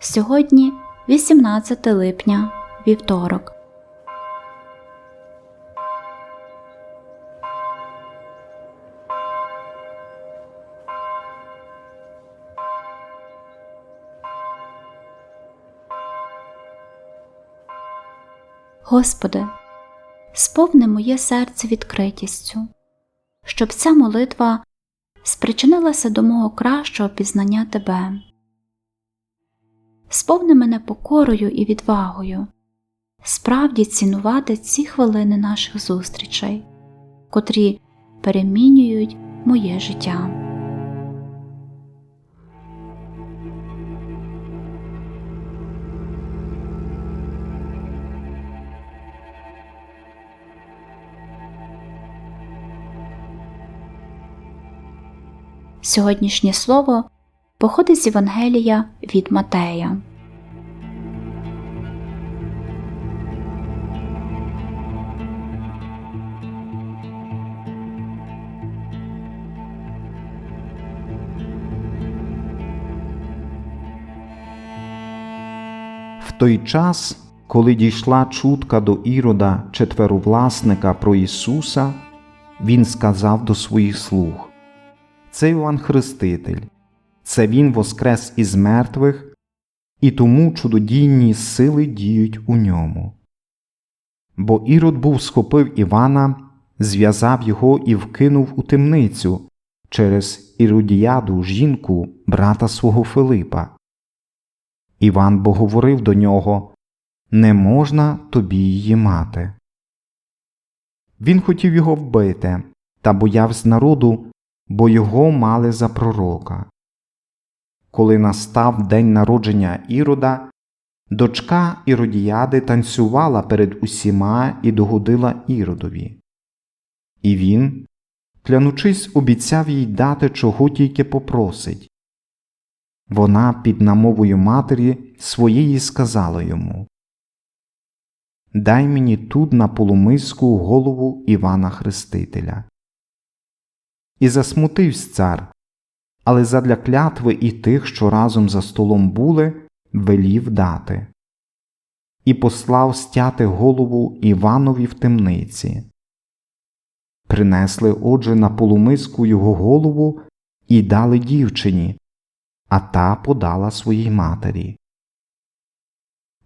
Сьогодні 18 липня, вівторок. Господи, сповни моє серце відкритістю, щоб ця молитва спричинилася до мого кращого пізнання Тебе. Сповни мене покорою і відвагою, справді цінувати ці хвилини наших зустрічей, котрі перемінюють моє життя. Сьогоднішнє слово походить з Євангелія від Матея. В той час, коли дійшла чутка до Ірода четверовласника про Ісуса, він сказав до своїх слуг Це Іван Хреститель, це Він воскрес із мертвих, і тому чудодійні сили діють у ньому. Бо Ірод був схопив Івана, зв'язав його і вкинув у темницю через Іродіяду жінку брата свого Филипа. Іван бо говорив до нього Не можна тобі її мати. Він хотів його вбити та боявся народу, бо його мали за пророка. Коли настав день народження Ірода, дочка Іродіяди танцювала перед усіма і догодила Іродові. І він, клянучись, обіцяв їй дати чого тільки попросить. Вона під намовою матері своєї сказала йому Дай мені тут на полумиску голову Івана Хрестителя. І засмутився цар, але задля клятви і тих, що разом за столом були, велів дати. І послав стяти голову Іванові в темниці. Принесли отже на полумиску його голову і дали дівчині а та подала своїй матері.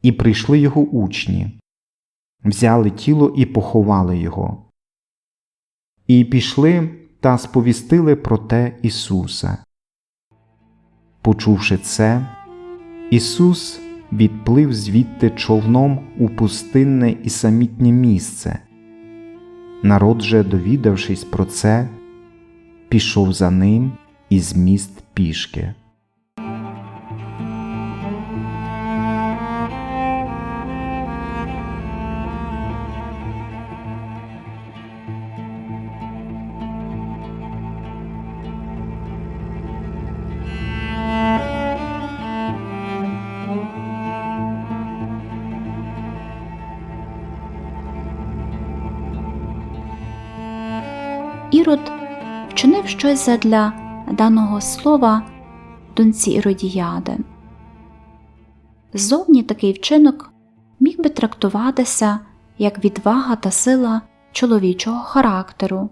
І прийшли його учні, взяли тіло і поховали його. І пішли та сповістили про те Ісуса. Почувши це, Ісус відплив звідти човном у пустинне і самітнє місце. Народ же, довідавшись про це, пішов за ним із міст пішки. Ірод вчинив щось задля даного слова доньці Іродіяди. Ззовні такий вчинок міг би трактуватися як відвага та сила чоловічого характеру.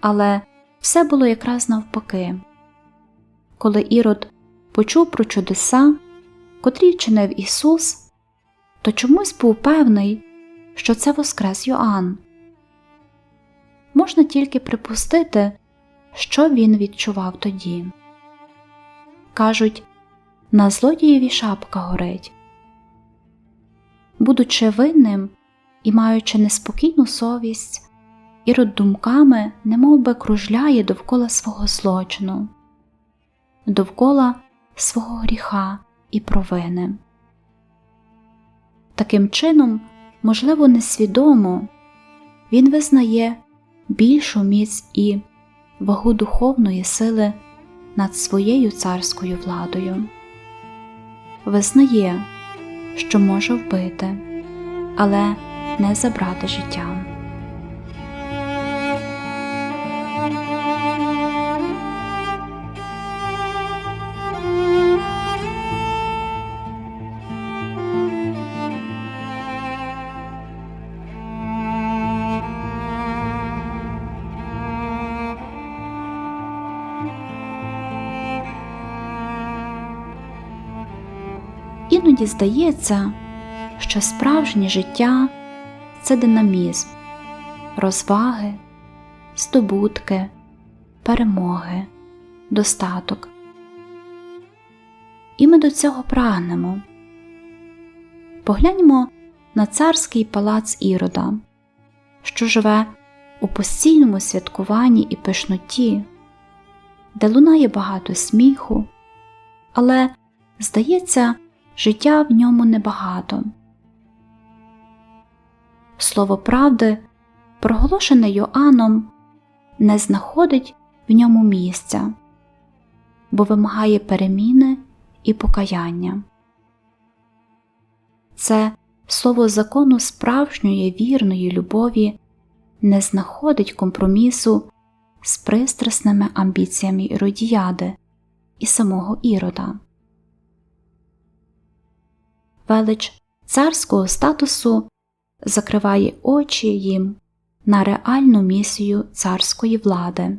Але все було якраз навпаки. Коли Ірод почув про чудеса, котрі вчинив Ісус, то чомусь був певний, що це воскрес Йоанн. Можна тільки припустити, що він відчував тоді. Кажуть, на злодієві шапка горить. Будучи винним і маючи неспокійну совість, Ірод думками немов би кружляє довкола свого злочину, довкола свого гріха і провини. Таким чином, можливо, несвідомо він визнає більшу міць і вагу духовної сили над своєю царською владою. Визнає, що може вбити, але не забрати життя. Іноді здається, що справжнє життя це динамізм, розваги, здобутки, перемоги, достаток. І ми до цього прагнемо. Погляньмо на царський палац Ірода, що живе у постійному святкуванні і пишноті, де лунає багато сміху, але, здається, життя в ньому небагато. Слово правди, проголошене Йоанном, не знаходить в ньому місця, бо вимагає переміни і покаяння. Це слово закону справжньої вірної любові не знаходить компромісу з пристрасними амбіціями Іродіяди і самого Ірода. Велич царського статусу закриває очі їм на реальну місію царської влади,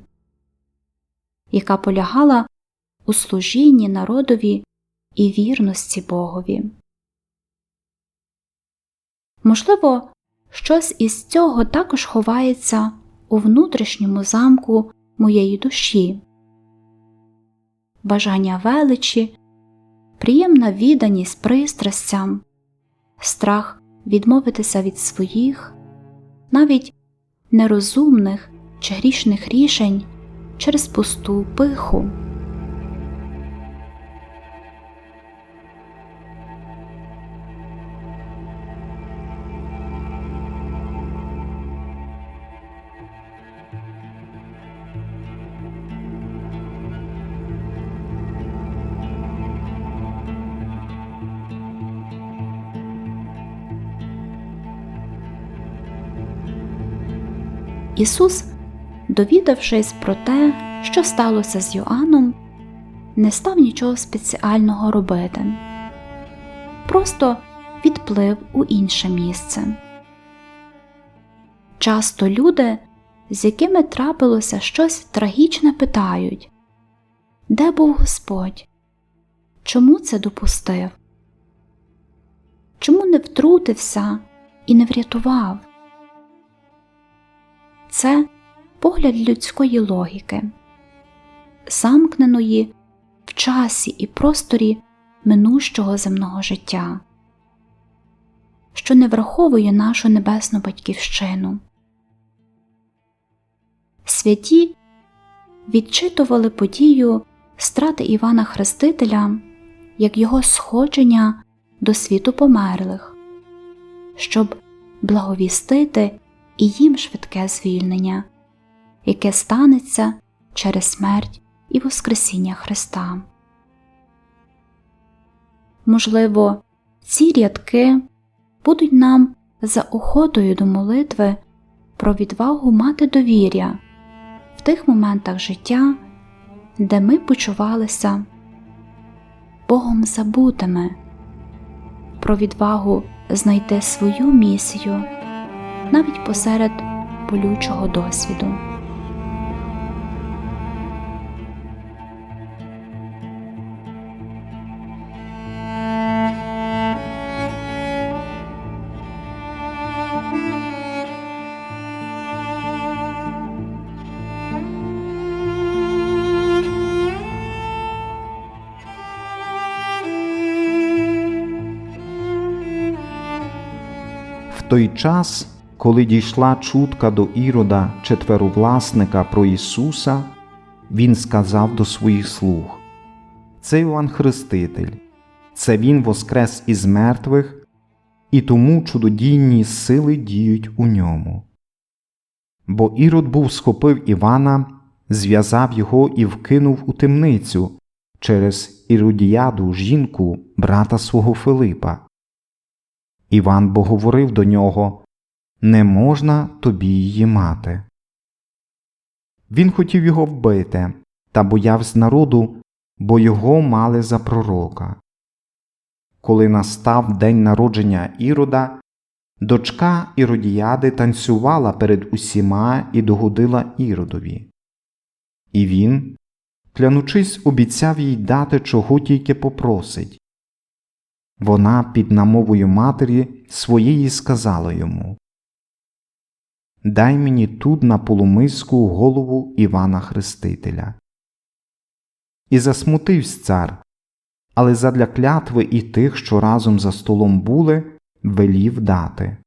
яка полягала у служінні народові і вірності Богові. Можливо, щось із цього також ховається у внутрішньому замку моєї душі, бажання величі, приємна відданість пристрастям, страх відмовитися від своїх, навіть нерозумних чи грішних рішень через пусту пиху. Ісус, довідавшись про те, що сталося з Йоанном, не став нічого спеціального робити, просто відплив у інше місце. Часто люди, з якими трапилося щось трагічне, питають Де був Господь? Чому це допустив? Чому не втрутився і не врятував? Це погляд людської логіки, замкненої в часі і просторі минущого земного життя, що не враховує нашу небесну батьківщину. Святі відчитували подію страти Івана Хрестителя як його сходження до світу померлих, щоб благовістити і їм швидке звільнення, яке станеться через смерть і Воскресіння Христа. Можливо, ці рядки будуть нам за охотою до молитви про відвагу мати довір'я в тих моментах життя, де ми почувалися Богом забутими, про відвагу знайти свою місію навіть посеред болючого досвіду. Той час, коли дійшла чутка до Ірода четверовласника про Ісуса, він сказав до своїх слуг Це Іван Хреститель, це Він воскрес із мертвих, і тому чудодійні сили діють у ньому. Бо Ірод був схопив Івана, зв'язав його і вкинув у темницю через Іродіяду жінку брата свого Филипа. Іван бо говорив до нього Не можна тобі її мати. Він хотів його вбити та боявся народу, бо його мали за пророка. Коли настав день народження Ірода, дочка Іродіяди танцювала перед усіма і догодила Іродові. І він, клянучись, обіцяв їй дати, чого тільки попросить. Вона під намовою матері своєї сказала йому Дай мені тут на полумиску голову Івана Хрестителя. І засмутився цар, але задля клятви і тих, що разом за столом були, велів дати.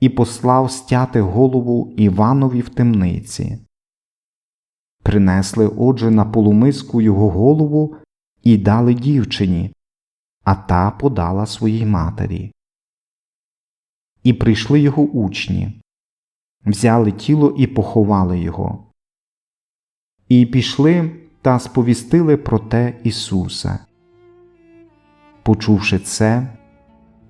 І послав стяти голову Іванові в темниці. Принесли отже на полумиску його голову і дали дівчині, а та подала своїй матері. І прийшли його учні, взяли тіло і поховали його. І пішли та сповістили про те Ісуса. Почувши це,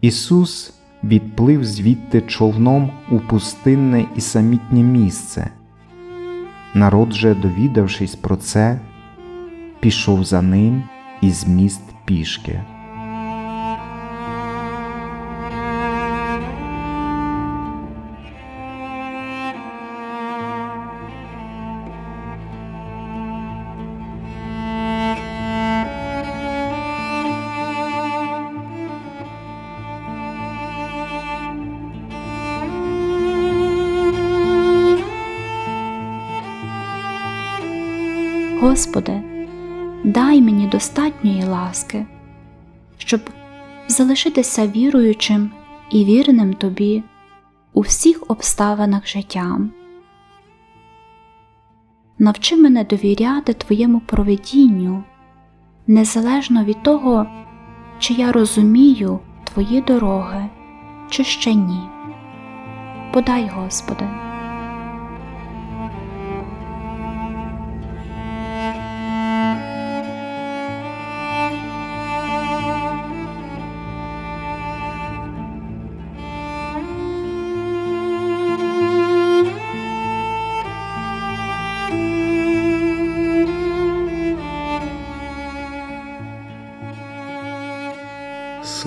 Ісус відплив звідти човном у пустинне і самітнє місце. Народ же, довідавшись про це, пішов за ним із міст пішки. Господи, дай мені достатньої ласки, щоб залишитися віруючим і вірним Тобі у всіх обставинах життя. Навчи мене довіряти Твоєму провидінню, незалежно від того, чи я розумію Твої дороги, чи ще ні. Подай, Господи.